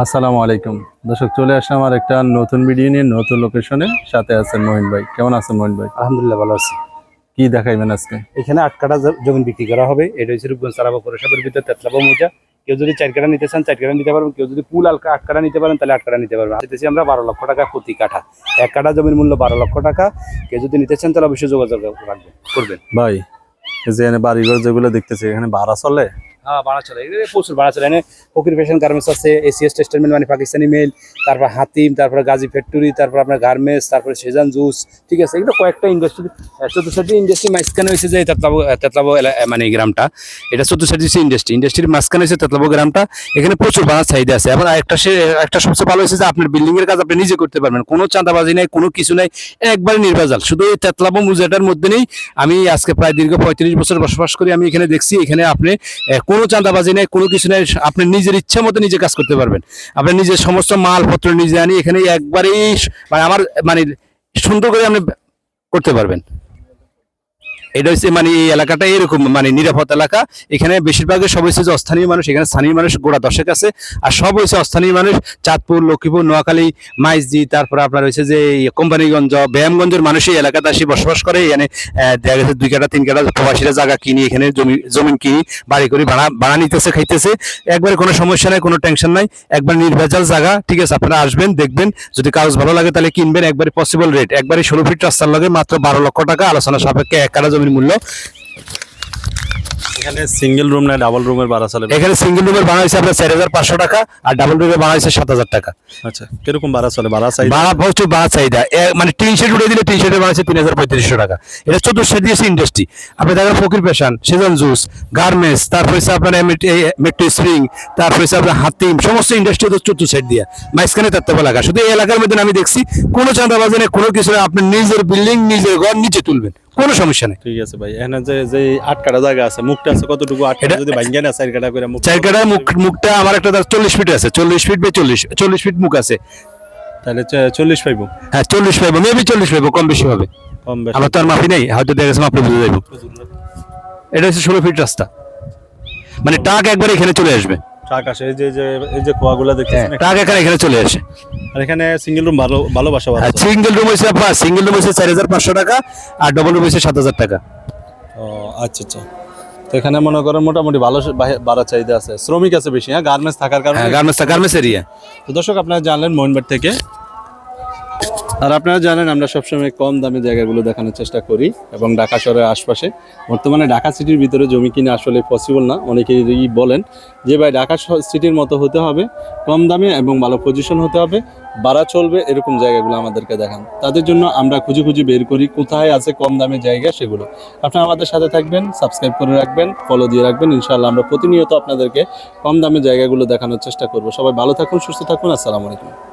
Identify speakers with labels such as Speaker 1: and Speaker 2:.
Speaker 1: আসসালামু আলাইকুম। দর্শক চলে আসলাম আমার একটা নতুন ভিডিও নিয়ে নতুন লোকেশনে সাথে আছেন মহিন ভাই। কেমন আছেন মহিন ভাই?
Speaker 2: আলহামদুলিল্লাহ ভালো আছি।
Speaker 1: কি দেখাইবেন আজকে?
Speaker 2: এখানে আট কাটা জমি বিক্রি করা হবে। এটা হচ্ছে রূপগঞ্জ সারাবা পৌরসভার ভিতরে তেতলাবা মৌজা। কেউ যদি চার কাটা নিতে চান চার কাটা নিতে পারবেন। কেউ যদি পুল আলকা আট কাটা নিতে পারেন তাহলে আট কাটা নিতে পারবেন। দিতেছি আমরা বারো লক্ষ টাকা প্রতি কাঠা। এক কাঠা জমির মূল্য বারো লক্ষ টাকা। কেউ যদি নিতে চান তাহলে অবশ্যই যোগাযোগ রাখবেন। করবেন।
Speaker 1: ভাই যে বাড়িঘর যেগুলো দেখতেছি এখানে ভাড়া চলে?
Speaker 2: হ্যাঁ প্রচুর বাড়া চলে। ফকির ফ্যাশন গার্মেন্টস আছে এসিএস টেক্সটাইল মানে পাকিস্তানি মেল তারপর হাতিম, তারপরে গাজী ফ্যাক্টরি, তারপর আপনার গার্মেন্টস, তারপরে সেজান জুস, ঠিক আছে? এগুলো কয়েকটা ইন্ডাস্ট্রি চতুর্থী ইন্ডাস্ট্রি মাঝখানে হয়েছে যে তেতলাবো তেতলাবো মানে গ্রামটা। এটা চতুর্থী ইন্ডাস্ট্রি ইন্ডাস্ট্রির মাঝখানে হয়েছে তেতলাবো গ্রামটা। এখানে প্রচুর বাড়ার চাহিদা আছে। এবং একটা সে একটা সবচেয়ে ভালো হয়েছে যে আপনার বিল্ডিং এর কাজ আপনি নিজে করতে পারবেন। কোনো চাঁদাবাজি নাই, কোনো কিছু নাই, একবারে নির্বাচাল শুধু এই তেতলাবো মুজাটার মধ্যে নেই। আমি আজকে প্রায় দীর্ঘ পঁয়ত্রিশ বছর বসবাস করি। আমি এখানে দেখছি, এখানে আপনি কোনো চাঁদাবাজি নেই, কোনো কিছু নেই, আপনি নিজের ইচ্ছে মতো নিজে কাজ করতে পারবেন। আপনি নিজের সমস্ত মালপত্র নিজে আনি এখানে একবারেই মানে আমার মানে সুন্দর করে আপনি করতে পারবেন। এটা হচ্ছে মানে এই এলাকাটা এরকম মানে নিরাপদ এলাকা। এখানে বেশিরভাগই সব হচ্ছে যে অস্থানীয় মানুষ, এখানে স্থানীয় মানুষ গোড়া দশেক আছে। আর সব হচ্ছে অস্থানীয় মানুষ, চাঁদপুর, লক্ষ্মীপুর, নোয়াখালী, মাইজদি, তারপরে আপনার হচ্ছে যে কোম্পানিগঞ্জ, ব্যায়ামগঞ্জের মানুষ এই এলাকাতে আসি বসবাস করে। এখানে দেখা গেছে দুই কাটা তিন কাটা প্রবাসীরা জায়গা কিনি, এখানে জমি, জমিন কিনি, বাড়ি করে, ভাড়া ভাড়া নিতেছে, খাইতেছে। একবারে কোনো সমস্যা নাই, কোনো টেনশন নাই, একবার নির্ভেজাল জায়গা, ঠিক আছে, আপনারা আসবেন, দেখবেন। যদি কাগজ ভালো লাগে তাহলে কিনবেন, একবারে পসিবল রেট একবারে ষোলো ফিট রাস্তার লাগে মাত্র বারো লক্ষ টাকা, আলোচনা সাপেক্ষে এক কাটা জমির মূল্য।
Speaker 1: এখানে সিঙ্গেল রুম না ডাবল রুমের ভাড়া চলে?
Speaker 2: এখানে সিঙ্গেল রুমের ভাড়া হয়েছে আপনার চার হাজার পাঁচশো টাকা আর ডাবল রুমের ভাড়া হয়েছে সাত হাজার টাকা।
Speaker 1: আচ্ছা কীরকম ভাড়া চলে? ভাড়া চাই
Speaker 2: ভাড়া প্রচুর ভাড়া চাহিদা। মানে টিন শেড উঠে দিলে টিন শেডের ভাড়া হচ্ছে তিন হাজার পঁয়ত্রিশশো টাকা। এটা দিয়েছে ইন্ডাস্ট্রি আপনি দেখেন ফকির পেশান সেজন জুস গার্মেন্টস তারপর হচ্ছে আপনার মেট্রো স্প্রিং তারপর হচ্ছে আপনার হাতিম সমস্ত ইন্ডাস্ট্রি তো চতুর্থ সাইড দিয়া। মাঝখানে তাত্তাব এলাকা শুধু এই এলাকার মধ্যে আমি দেখছি কোনো চাঁদাবাজি নেই কোনো কিছু নেই। আপনি নিজের বিল্ডিং নিজের ঘর নিচে তুলবেন। কোনো সমস্যা নেই।
Speaker 1: ঠিক আছে ভাই এখানে যে যে আট কাটা জায়গা আছে মুখটা আছে কতটুকু? আট কাটা যদি ভাঙ্গা না চার কাটা করে মুখ
Speaker 2: চার কাটার মুখ মুখটা আমার একটা চল্লিশ ফিট আছে চল্লিশ ফিট বা চল্লিশ চল্লিশ ফিট মুখ আছে।
Speaker 1: তাহলে চল্লিশ পাইবো।
Speaker 2: হ্যাঁ চল্লিশ পাইবো মেবি চল্লিশ পাইবো কম বেশি হবে।
Speaker 1: কম বেশি।
Speaker 2: আমার তো আর মাফি নেই হয়তো দেখে গেছে মাপলে বুঝে যাইব। এটা হচ্ছে ষোলো ফিট রাস্তা। মানে টাক একবার এখানে চলে আসবে।
Speaker 1: ট্রাক আসে এই যে যে এই যে কুয়াগুলা দেখতেছেন
Speaker 2: ট্রাক এখানে এখানে চলে আসে।
Speaker 1: আর এখানে সিঙ্গেল রুম ভালো ভালোবাসা
Speaker 2: ভালো সিঙ্গেল রুম হয়েছে আপনার সিঙ্গেল রুম হয়েছে চার হাজার পাঁচশো টাকা আর ডবল রুম হইছে সাত হাজার টাকা।
Speaker 1: ও আচ্ছা আচ্ছা। তো এখানে মনে করেন মোটামুটি ভালো ভাড়া চাহিদা আছে। শ্রমিক আছে বেশি হ্যাঁ গার্মেন্টস থাকার কারণে
Speaker 2: হ্যাঁ গার্মেন্টস গার্মেন্টস এরিয়া
Speaker 1: তো দর্শক আপনারা জানলেন মোহনবাট থেকে আর আপনারা জানেন, আমরা সবসময় কম দামে জায়গাগুলো দেখানোর চেষ্টা করি এবং ঢাকা শহরের আশপাশে। বর্তমানে ঢাকা সিটির ভিতরে জমি কিনে আসলে পসিবল না। অনেকেই বলেন যে, ভাই, ঢাকা সিটির মতো হতে হবে, কম দামে এবং ভালো পজিশন হতে হবে। বাড়া চলবে, এরকম জায়গাগুলো আমাদেরকে দেখান। তাদের জন্য আমরা খুঁজে খুঁজে বের করি, কোথায় আছে কম দামে জায়গা সেগুলো। আপনারা আমাদের সাথে থাকবেন সাবস্ক্রাইব করে রাখবেন ফলো দিয়ে রাখবেন। ইনশাআল্লাহ আমরা প্রতিনিয়ত আপনাদেরকে কম দামে জায়গাগুলো দেখানোর চেষ্টা করব। সবাই ভালো থাকুন, সুস্থ থাকুন। আসসালামু আলাইকুম।